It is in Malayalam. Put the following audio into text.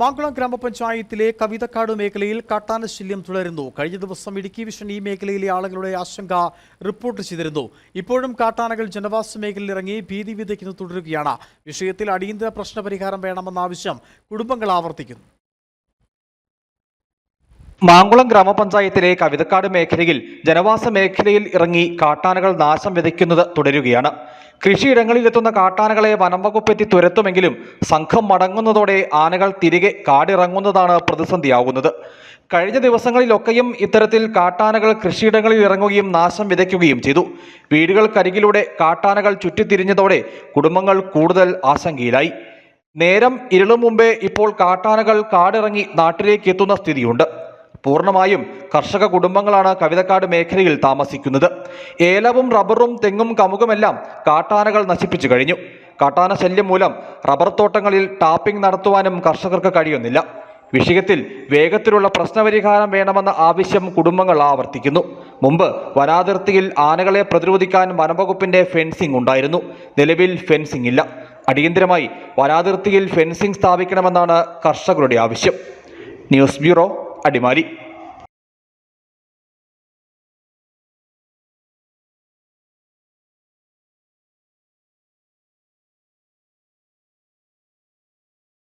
മാങ്കുളം ഗ്രാമപഞ്ചായത്തിലെ കവിതക്കാട് മേഖലയിൽ കാട്ടാന ശല്യം തുടരുന്നു. കഴിഞ്ഞ ദിവസം ഇടുക്കി വിഷൻ ഈ മേഖലയിലെ ആളുകളുടെ ആശങ്ക റിപ്പോർട്ട് ചെയ്തിരുന്നു. ഇപ്പോഴും കാട്ടാനകൾ ജനവാസ മേഖലയിൽ ഇറങ്ങി ഭീതി വിതയ്ക്കുന്നത് തുടരുകയാണ്. വിഷയത്തിൽ അടിയന്തര പ്രശ്നപരിഹാരം വേണമെന്ന ആവശ്യം കുടുംബങ്ങൾ ആവർത്തിക്കുന്നു. മാങ്കുളം ഗ്രാമപഞ്ചായത്തിലെ കവിതക്കാട് മേഖലയിൽ ജനവാസ മേഖലയിൽ ഇറങ്ങി കാട്ടാനകൾ നാശം വിതയ്ക്കുന്നത് തുടരുകയാണ്. കൃഷിയിടങ്ങളിലെത്തുന്ന കാട്ടാനകളെ വനം വകുപ്പെത്തി തുരത്തുമെങ്കിലും സംഘം മടങ്ങുന്നതോടെ ആനകൾ തിരികെ കാടിറങ്ങുന്നതാണ് പ്രതിസന്ധിയാകുന്നത്. കഴിഞ്ഞ ദിവസങ്ങളിലൊക്കെയും ഇത്തരത്തിൽ കാട്ടാനകൾ കൃഷിയിടങ്ങളിൽ ഇറങ്ങുകയും നാശം വിതയ്ക്കുകയും ചെയ്തു. വീടുകൾക്കരികിലൂടെ കാട്ടാനകൾ ചുറ്റിത്തിരിഞ്ഞതോടെ കുടുംബങ്ങൾ കൂടുതൽ ആശങ്കയിലായി. നേരം ഇരുളും മുമ്പേ ഇപ്പോൾ കാട്ടാനകൾ കാടിറങ്ങി നാട്ടിലേക്ക് എത്തുന്ന സ്ഥിതിയുണ്ട്. പൂർണമായും കർഷക കുടുംബങ്ങളാണ് കവിതക്കാട് മേഖലയിൽ താമസിക്കുന്നത്. ഏലവും റബ്ബറും തെങ്ങും കമുകുമെല്ലാം കാട്ടാനകൾ നശിപ്പിച്ചു കഴിഞ്ഞു. കാട്ടാന ശല്യം മൂലം റബ്ബർ തോട്ടങ്ങളിൽ ടാപ്പിംഗ് നടത്തുവാനും കർഷകർക്ക് കഴിയുന്നില്ല. വിഷയത്തിൽ വേഗത്തിലുള്ള പ്രശ്നപരിഹാരം വേണമെന്ന ആവശ്യം കുടുംബങ്ങൾ ആവർത്തിക്കുന്നു. മുമ്പ് വനാതിർത്തിയിൽ ആനകളെ പ്രതിരോധിക്കാൻ വനംവകുപ്പിന്റെ ഫെൻസിംഗ് ഉണ്ടായിരുന്നു. നിലവിൽ ഫെൻസിംഗ് ഇല്ല. അടിയന്തരമായി വനാതിർത്തിയിൽ ഫെൻസിംഗ് സ്ഥാപിക്കണമെന്നാണ് കർഷകരുടെ ആവശ്യം. News bureau Adimali